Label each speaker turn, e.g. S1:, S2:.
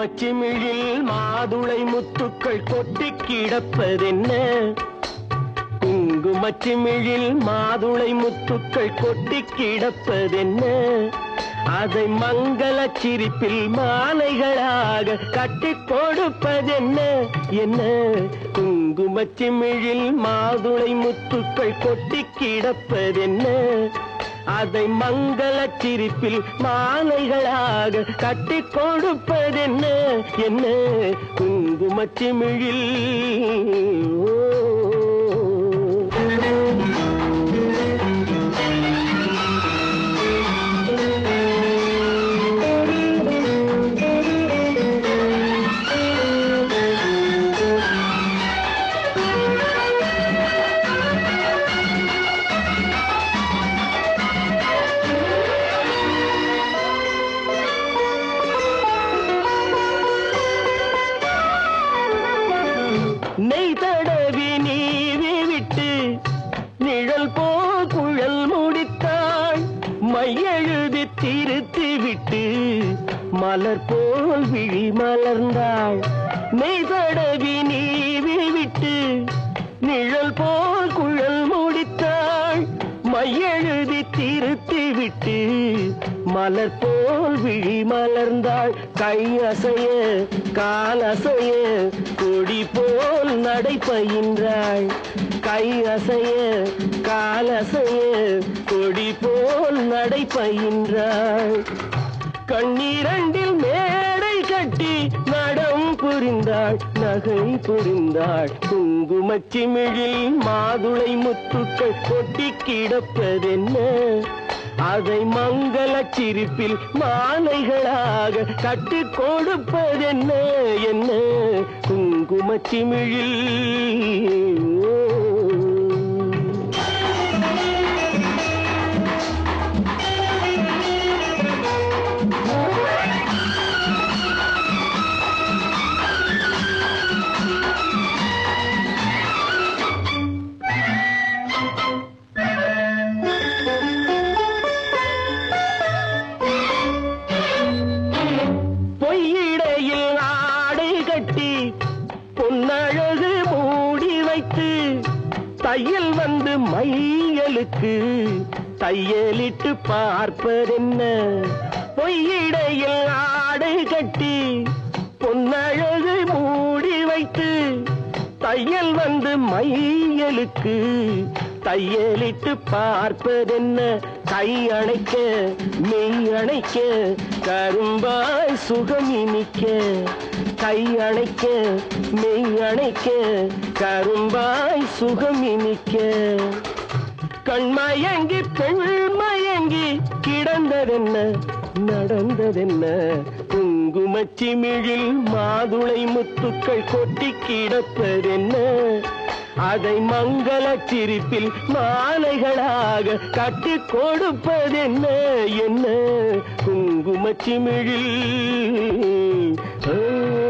S1: மச்சிமிழில் மாதுளை முத்துக்கள் கொட்டி கிடப்பதென்ன? குங்குமச்சிமிழில் மாதுளை முத்துக்கள் கொட்டி கிடப்பதென்ன? அதை மங்கள சிரிப்பில் மாலைகளாக கட்டி கொடுப்பதென்ன? என்ன? குங்குமச்சிமிழில் மாதுளை முத்துக்கள் கொட்டி கிடப்பதென்ன? அதை மங்கள சிரிப்பில் மாலைகளாக கட்டி கொடுப்பதென்ன? என்ன? குங்குமச்சிமிழில். ஓ. திருத்தி விட்டு மலர் போல் விழி மலர்ந்தாள் மெய்தடவி நீவி விட்டு நிழல் போல் குழல் முடித்தாள் மையெழுதி திருத்தி விட்டு மலர் போல் விழி மலர்ந்தாள் கை அசைய கால் அசைய கொடி போல் நடை பயின்றாள் கை அசைய பயின்றாள். கண்ணீரண்டில் மேடை கட்டி நடம் புரிந்தாள். நகை புரிந்தாள். குங்குமச்சிமிழில் மாதுளை முத்துக்கள் கொட்டி கிடப்பதென்ன? அதை மங்கள சிரிப்பில் மாலைகளாக கட்டு கொடுப்பதென்ன? என்ன? குங்குமச்சிமிழில் பொன்னழகு மூடி வைத்து தையல் வந்து மையலுக்கு தையலிட்டு பார்ப்பதென்ன? பொய்யிடையில் ஆடை கட்டி பொன்னழகு மூடி வைத்து தையல் வந்து மையலுக்கு தையலிட்டு பார்ப்பதென்ன? கை அணைக்க மெய் அணைக்க கரும்பாய் சுகம் இனிக்க கை அணைக்க மெய் அணைக்க கரும்பாய் சுகம் இனிக்க. கண்மயங்கி பெண் மயங்கி கிடந்ததென்ன நடந்ததென்ன? குங்குமச்சிமிழில் மாதுளை முத்துக்கள் கொட்டி கிடப்பதென்ன? அதை மங்கள சிரிப்பில் மாலைகளாக கட்டி கொடுப்பதென்ன? என்ன? குங்குமச்சிமிழில் ஆ.